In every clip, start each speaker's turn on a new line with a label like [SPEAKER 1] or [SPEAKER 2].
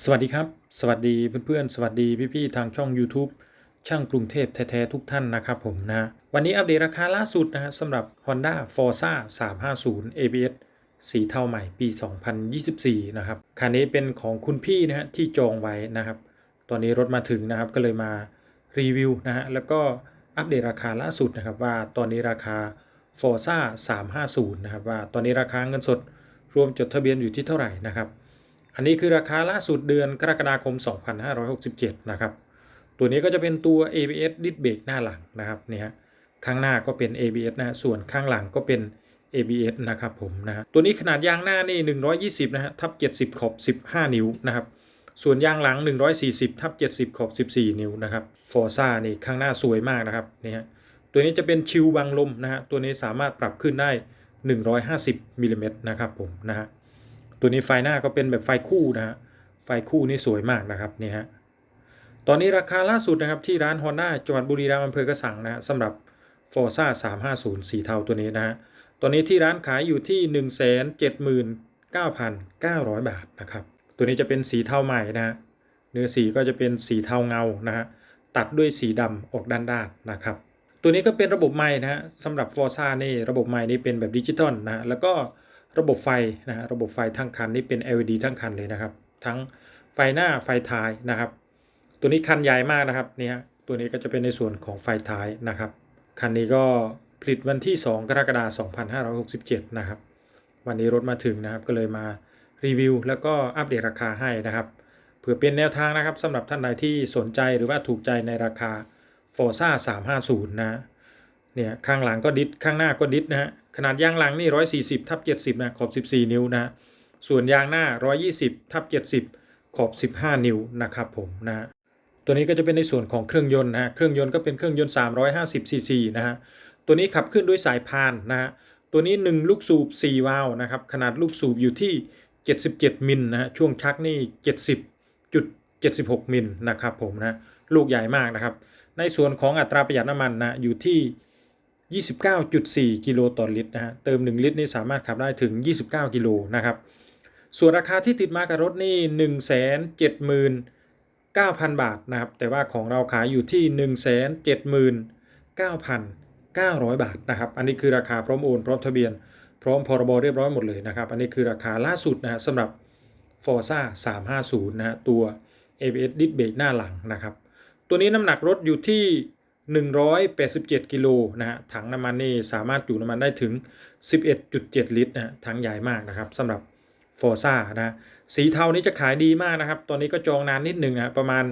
[SPEAKER 1] สวัสดีครับ สวัสดีเพื่อนๆ สวัสดีพี่ๆ ทางช่อง YouTube ช่างกรุงเทพแท้ๆทุกท่านนะครับผมนะวันนี้อัปเดตราคาล่าสุดนะฮะสำหรับ Honda Forza 350 ABS สีเทาใหม่ปี 2024 นะครับคันนี้เป็นของคุณพี่นะฮะที่จองไว้นะครับ ตอนนี้รถมาถึงนะครับก็เลยมารีวิวนะฮะแล้วก็อัปเดตราคาล่าสุดนะครับว่าตอนนี้ราคา Forza 350 นะครับว่าตอนนี้ราคาเงินสดรวมจดทะเบียนอยู่ที่เท่าไหร่นะครับ อันนี้คือราคาล่าสุดเดือนกรกฎาคม 2567 นะครับ ตัวนี้ก็จะเป็นตัว ABS ดิสเบรกหน้าหลังนะครับเนี่ยฮะข้างหน้าก็เป็น ABS นะส่วนข้างหลังก็เป็น ABS นะครับผมนะตัวนี้ขนาดยางหน้านี่ 120 นะฮะทับ 70 ขอบ 15 นิ้วนะครับ ส่วนยางหลัง 140 ทับ 70 ขอบ 14 นิ้วนะครับฟอร์ซ่านี่ข้างหน้าสวยมากนะครับเนี่ยฮะตัวนี้จะเป็นชิวบังลมนะฮะตัวนี้สามารถปรับขึ้นได้ 150มิลลิเมตรนะครับผมนะฮะ ตัวนี้ไฟหน้าก็เป็นแบบไฟคู่นะฮะไฟคู่นี่สวยมากนะครับนี่ฮะตอนนี้ราคาล่าสุดนะครับที่ร้าน Honda จังหวัดบุรีรัมย์อำเภอกระสังนะฮะสำหรับ Forza 350สีเทาตัวนี้นะฮะตอนนี้ที่ร้านขายอยู่ที่179,900บาทนะครับตัวนี้จะเป็นสีเทาใหม่นะฮะเนื้อสีก็จะเป็นสีเทาเงานะฮะตัดด้วยสีดำออกด้านๆนะครับ ตัวนี้ก็เป็นระบบไม้นะฮะสำหรับ Forza นี่ระบบไม้นี่เป็นแบบดิจิตอลนะฮะแล้วก็ ระบบไฟนะฮะระบบไฟทั้งคันนี่เป็น LED ทั้งคันเลยนะครับ ทั้งไฟหน้าไฟท้ายนะครับ ตัวนี้คันใหญ่มากนะครับเนี่ยตัวนี้ก็จะเป็นในส่วนของไฟท้ายนะครับ คันนี้ก็ผลิตวันที่ 2 กรกฎาคม2567 นะครับ วันนี้รถมาถึงนะครับก็เลยมารีวิว แล้วก็อัปเดตราคาให้นะครับเพื่อเป็นแนวทางนะครับสำหรับท่านใดที่สนใจหรือว่าถูกใจในราคา Forza 350 นะเนี่ยข้างหลังก็ดิสข้างหน้าก็ดิสนะฮะ ขนาดยางหลังนี่ 140ทับ70 นะ ขอบ 14 นิ้วนะ ส่วนยางหน้า 120ทับ70 ขอบ 15 นิ้วนะครับผมนะตัวนี้ก็จะเป็นในส่วนของเครื่องยนต์นะเครื่องยนต์ก็เป็นเครื่องยนต์ 350 ซีซีนะฮะตัวนี้ขับขึ้นด้วยสายพานนะฮะตัวนี้ 1 ลูกสูบ 4 วาล์วนะครับขนาดลูกสูบอยู่ที่ 77 มิลนะฮะช่วงชักนี่ 70.76 มิลนะครับผมนะลูกใหญ่มากนะครับในส่วนของอัตราประหยัดน้ำมันนะอยู่ที่ 29.4 กิโลต่อลิตรนะฮะเติม 1 ลิตรนี่สามารถขับได้ถึง 29 กิโลนะครับ ส่วนราคาที่ติดมากับรถนี่ 179,000 บาทนะครับ แต่ว่าของเราขายอยู่ที่ 179,900 บาทนะครับ อันนี้คือราคาพร้อมโอนพร้อมทะเบียน พร้อมพรบเรียบร้อยหมดเลยนะครับ อันนี้คือราคาล่าสุดนะฮะสำหรับ Forza 350 นะฮะตัว ABS ดิสเบรกหน้าหลังนะครับ ตัวนี้น้ำหนักรถอยู่ที่ 187 กิโลนะฮะถังน้ำมันนี่สามารถจุน้ำมันได้ถึง 11.7 ลิตรนะถังใหญ่มากนะครับสำหรับ Forza นะสีเทานี้จะขายดีมากนะครับ ตอนนี้ก็จองนานนิดนึงนะประมาณ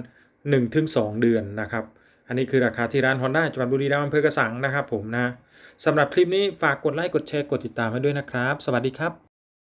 [SPEAKER 1] 1-2 เดือนนะครับ อันนี้คือราคาที่ร้าน Honda จังหวัดบุรีรัมย์อำเภอกระสังนะครับผมนะสำหรับคลิปนี้ฝากกดไลค์กดแชร์กดติดตามให้ด้วยนะครับ สวัสดีครับ